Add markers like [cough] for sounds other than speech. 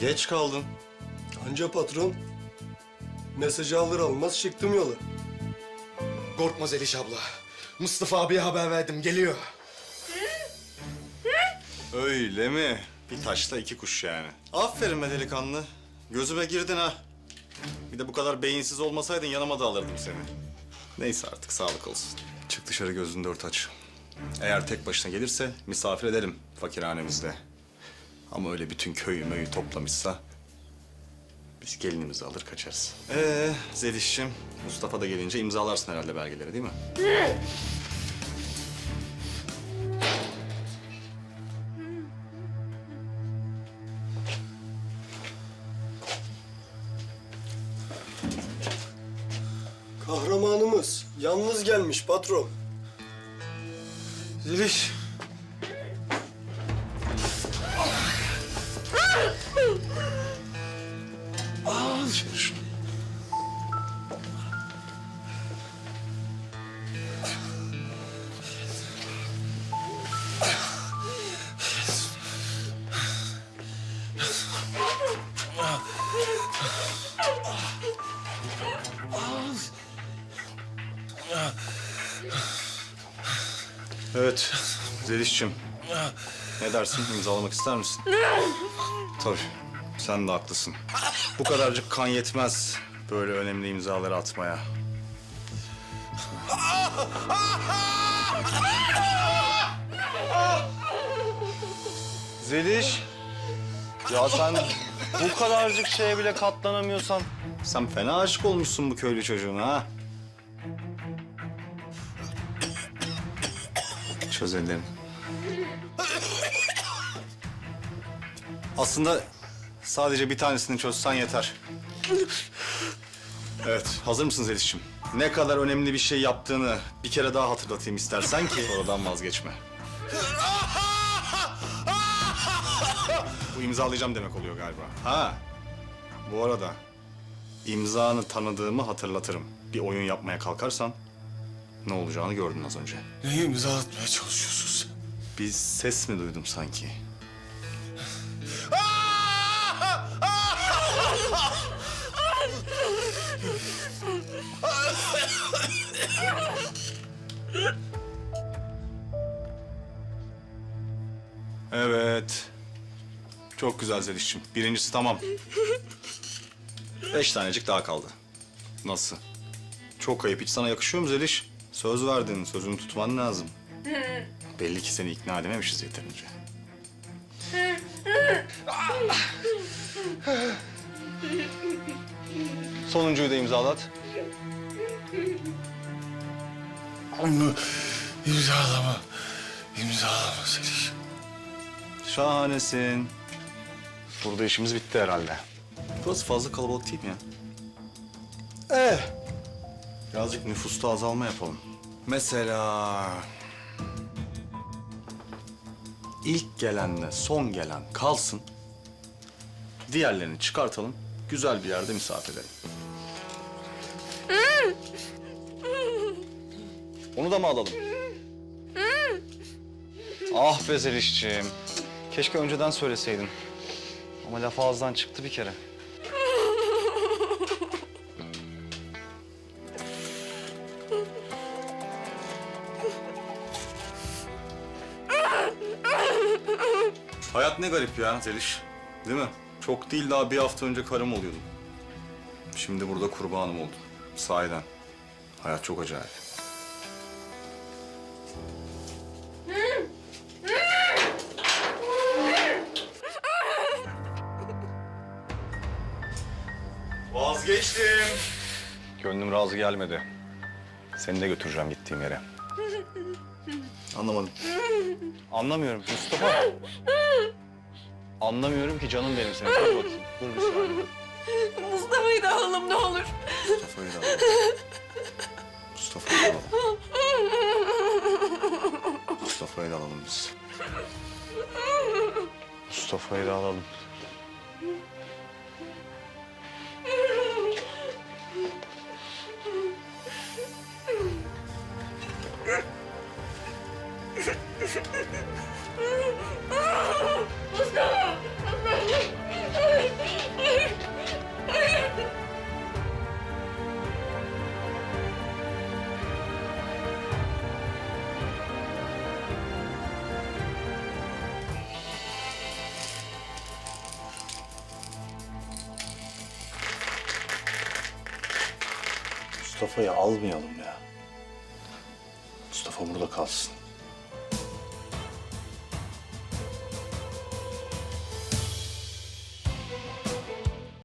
geç kaldın. Anca patron. Mesajı alır almaz çıktım yola. Korkma Zeliş abla. Mustafa abiye haber verdim, geliyor. Öyle mi? Bir taşla iki kuş yani. Aferin be delikanlı. Gözüme girdin ha. Bir de bu kadar beyinsiz olmasaydın yanıma da alırdım seni. Neyse artık sağlık olsun. Çık dışarı gözünü dört aç. Eğer tek başına gelirse misafir edelim fakirhanemizde. Ama öyle bütün köyü möyü toplamışsa... ...biz gelinimizi alır kaçarız. Ee Zeliş'cim, Mustafa da gelince imzalarsın herhalde belgeleri değil mi? Kahramanımız yalnız gelmiş patron. Zeliş. Evet, [laughs] Zeliş'cim. Ne dersin? İmzalamak ister misin? Tabii, sen de haklısın. Bu kadarcık kan yetmez böyle önemli imzaları atmaya. Zeliş, ya sen bu kadarcık şeye bile katlanamıyorsan... Sen fena aşık olmuşsun bu köylü çocuğuna ha. Ellerini. Aslında sadece bir tanesini çözsen yeter. Evet, hazır mısın Zeliş'ciğim? Ne kadar önemli bir şey yaptığını bir kere daha hatırlatayım istersen ki oradan vazgeçme. Bu imzalayacağım demek oluyor galiba. Ha, bu arada imzanı tanıdığımı hatırlatırım. Bir oyun yapmaya kalkarsan ne olacağını gördün az önce. Neyi imza atmaya çalışıyorsun sen? Bir ses mi duydum sanki? Evet. Çok güzel Zeliş'ciğim. Birincisi tamam. Beş tanecik daha kaldı. Nasıl? Çok ayıp. Hiç sana yakışıyor mu Zeliş? Söz verdin. Sözünü tutman lazım. [laughs] Belli ki seni ikna edememişiz yeterince. Sonuncuyu da imzalat. Onu imzalama. İmzalama Zeliş. Şahanesin. Burada işimiz bitti herhalde. Burası fazla kalabalık değil mi ya? Eh. Birazcık nüfusta azalma yapalım. Mesela... ilk gelenle son gelen kalsın. Diğerlerini çıkartalım. Güzel bir yerde misafir edelim. Onu da mı alalım? Ah be Zeliş'ciğim. Keşke önceden söyleseydin. Ama laf ağızdan çıktı bir kere. Hayat ne garip ya Zeliş. Değil mi? Çok değil daha bir hafta önce karım oluyordum. Şimdi burada kurbanım oldum. Sahiden. Hayat çok acayip. Vazgeçtim. Gönlüm razı gelmedi. Seni de götüreceğim gittiğim yere. [laughs] Anlamadım. Anlamıyorum Mustafa. Anlamıyorum ki canım benim seni. Dur bakayım. Dur bir saniye. Mustafa'yı da alalım ne olur. Mustafa'yı da alalım. Mustafa'yı da alalım. Mustafa'yı da alalım biz. Mustafa'yı da alalım. Mustafa'yı almayalım ya. Mustafa burada kalsın.